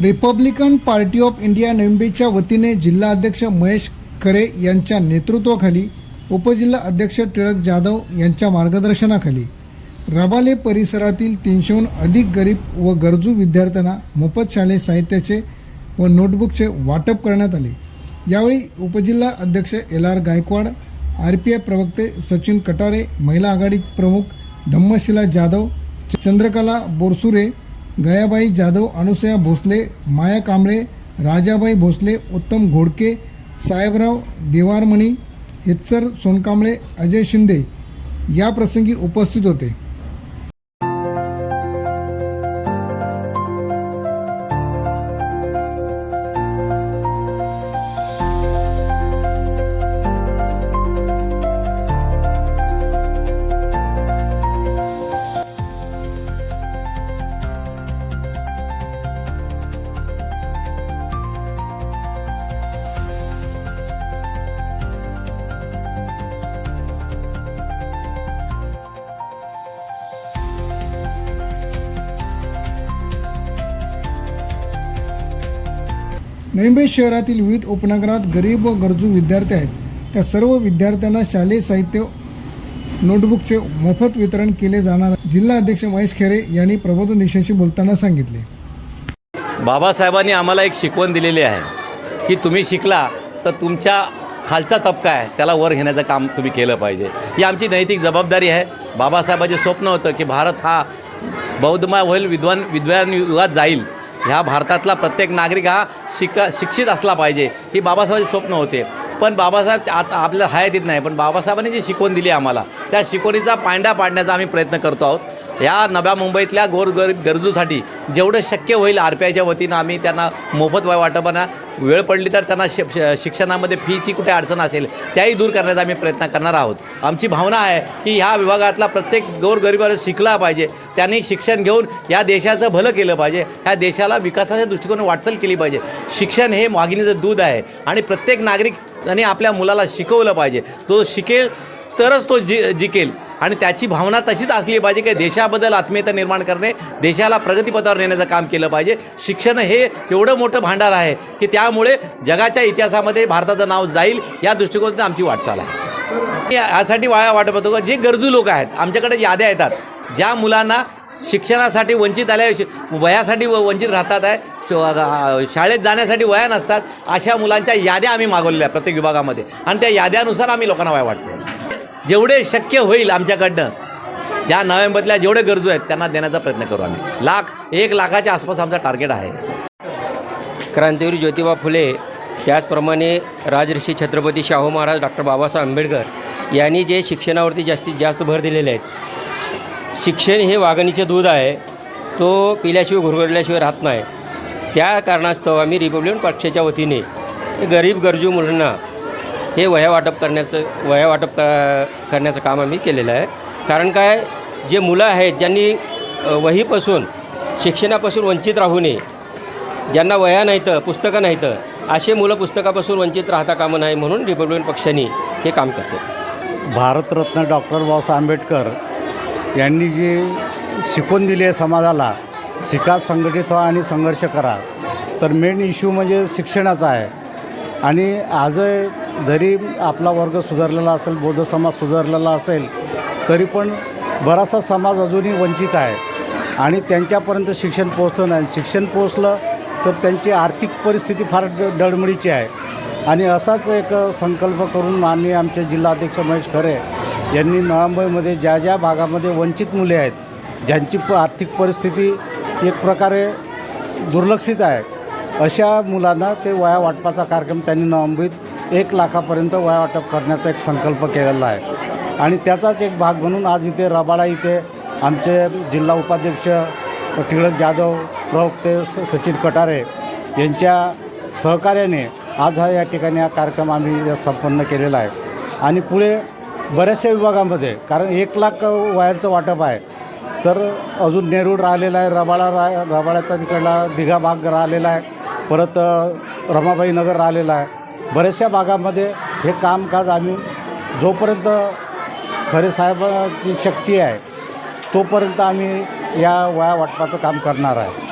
Republican Party of India नविंबेच्या वतीने जिल्हा अध्यक्ष महेश खरे यांच्या नेतृत्वाखाली उपजिल्हा अध्यक्ष टिळक जाधव यांच्या मार्गदर्शनाखाली रबाले परिसरातील तीनशेहून अधिक गरीब व गरजू विद्यार्थ्यांना मोफत शालेय साहित्याचे व नोटबुकचे वाटप करण्यात आले. यावेळी उपजिल्हा अध्यक्ष L R Gaikwad R P I प्रवक्ते सचिन कटारे महिला आघाडी प्रमुख धम्मशिला जाधव चंद्रकला बोरसुरे गयाबाई जाधव अनुसया भोसले माया कांबळे राजाबाई भोसले उत्तम घोडके साहेबराव देवारमणी हितसर सोनकांबळे अजय शिंदे या प्रसंगी उपस्थित होते. मुंबई शहरातील विविध उपनगरात गरीब व गरजू विद्यार्थी आहेत. त्या सर्व विद्यार्थ्यांना शालेय साहित्य नोटबुकचे मोफत वितरण केले जाणार. जिल्हा अध्यक्ष महेश खेरे यांनी प्रबोधन देशाशी बोलताना सांगितले. बाबासाहेबांनी आम्हाला एक शिकवण दिलेली आहे की तुम्ही शिकला तर तुमच्या खालचा तबका आहे त्याला वर घेण्याचं काम तुम्ही केलं पाहिजे. ही आमची नैतिक जबाबदारी आहे. बाबासाहेबाचे स्वप्न होतं की भारत हा बौद्धमय होईल विद्वान विद्वान युगात जाईल. ह्या भारतातला प्रत्येक नागरिक हा शिक शिक्षित असला पाहिजे ही बाबासाहेबांचे स्वप्न होते. पण बाबासाहेब आता आपल्याला हयात येत नाही पण बाबासाहेबांनी जी शिकवण दिली आम्हाला त्या शिकवणीचा पांडा पाडण्याचा आम्ही प्रयत्न करतो आहोत. या नव्या मुंबईतल्या गोरगरीब गरजूसाठी जेवढं शक्य होईल आर पी आयच्या वतीनं आम्ही त्यांना मोफत वय वाटपाना वेळ पडली तर त्यांना शि श- शिक्षणामध्ये फीची कुठे अडचण असेल त्याही दूर करण्याचा आम्ही प्रयत्न करणार आहोत. आमची भावना आहे की ह्या विभागातला प्रत्येक गोरगरिबाला शिकला पाहिजे त्यांनी शिक्षण घेऊन या देशाचं भलं केलं पाहिजे ह्या देशाला विकासाच्या दृष्टिकोन वाटचाल केली पाहिजे. शिक्षण हे मागणीचं दूध आहे आणि प्रत्येक नागरिकाने आपल्या मुलाला शिकवलं पाहिजे. तो शिकेल तरच तो जि जिकेल. आणि त्याची भावना तशीच असली पाहिजे की देशाबद्दल आत्मीयता निर्माण करणे देशाला प्रगतीपथावर नेण्याचं काम केलं पाहिजे. शिक्षण हे एवढं मोठं भांडार आहे की त्यामुळे जगाच्या इतिहासामध्ये भारताचं नाव जाईल या दृष्टिकोनातून आमची वाटचाल आहे. यासाठी वाया वाटत होतो का? जे गरजू लोक आहेत आमच्याकडे याद्या येतात. ज्या मुलांना शिक्षणासाठी वंचित आल्या वयासाठी व- वंचित राहतात आहे शाळेत जाण्यासाठी वया नसतात अशा मुलांच्या याद्या आम्ही मागवलेल्या आहेत प्रत्येक विभागामध्ये. आणि त्या याद्यानुसार आम्ही लोकांना वया वाटतो जेवढे शक्य होईल आमच्याकडनं ज्या नोव्हेंबरला जेवढे गरजू आहेत त्यांना देण्याचा प्रयत्न करू आम्ही. लाख एक लाखाच्या आसपास आमचा टार्गेट आहे. क्रांतीवीर ज्योतिबा फुले त्याचप्रमाणे राजऋषी छत्रपती शाहू महाराज डॉक्टर बाबासाहेब आंबेडकर यांनी जे शिक्षणावरती जास्तीत जास्त भर दिलेले आहेत. शिक्षण हे वाघणीचे दूध आहे तो पिल्याशिवाय घुरगडल्याशिवाय राहत नाही. त्या कारणास्तव आम्ही रिपब्लिकन पक्षाच्या वतीने गरीब गरजू मुलांना हे वह्या वाटप करण्याचं वह्या वाटप क करण्याचं काम आम्ही केलेलं आहे. कारण काय जे मुलं आहेत ज्यांनी वहीपासून शिक्षणापासून वंचित राहू नये ज्यांना वह्या नाहीतं पुस्तकं नाहीतं असे मुलं पुस्तकापासून वंचित राहता कामं नाही म्हणून रिपब्लिकन पक्षाने हे काम करते भारतरत्न डॉक्टर बाबासाहेब आंबेडकर यांनी जे शिकवून दिली आहे समाजाला शिका संघटित व्हा आणि संघर्ष करा. तर मेन इश्यू म्हणजे शिक्षणाचा आहे. आणि आज जरी आपला वर्ग सुधारलेला असेल बौद्ध समाज सुधारलेला असेल तरी पण बराचसा समाज अजूनही वंचित आहे. आणि त्यांच्यापर्यंत शिक्षण पोचलं नाही. शिक्षण पोचलं तर त्यांची आर्थिक परिस्थिती फार डळमळीची आहे. आणि असाच एक संकल्प करून माननीय आमचे जिल्हाध्यक्ष महेश खरे यांनी नवामुंबईमध्ये ज्या ज्या भागामध्ये वंचित मुले आहेत ज्यांची प आर्थिक परिस्थिती एक प्रकारे दुर्लक्षित आहे अशा मुलांना ते वया वाटपाचा कार्यक्रम त्यांनी नवमुंबईत एक लाखापर्यंत वया वाटप करण्याचा एक संकल्प केलेला आहे. आणि त्याचाच एक भाग म्हणून आज इथे रबाडा इथे आमचे जिल्हा उपाध्यक्ष टिळक जाधव प्रवक्ते स सचिन कटारे यांच्या सहकार्याने आज हा या ठिकाणी हा कार्यक्रम आम्ही संपन्न केलेला आहे. आणि पुढे बऱ्याचशा विभागामध्ये कारण एक लाख वयांचं वाटप आहे. तर अजून नेरूळ राहिलेला आहे रबाळा रा रबाळ्याचा तिकडला दिघा भाग राहिलेला आहे. परत रमाबाई नगर राहिलेला आहे. बऱ्याचशा भागामध्ये हे कामकाज आम्ही जोपर्यंत खरे साहेबाची शक्ती आहे तोपर्यंत आम्ही या वया वाटपाचं काम करणार आहे.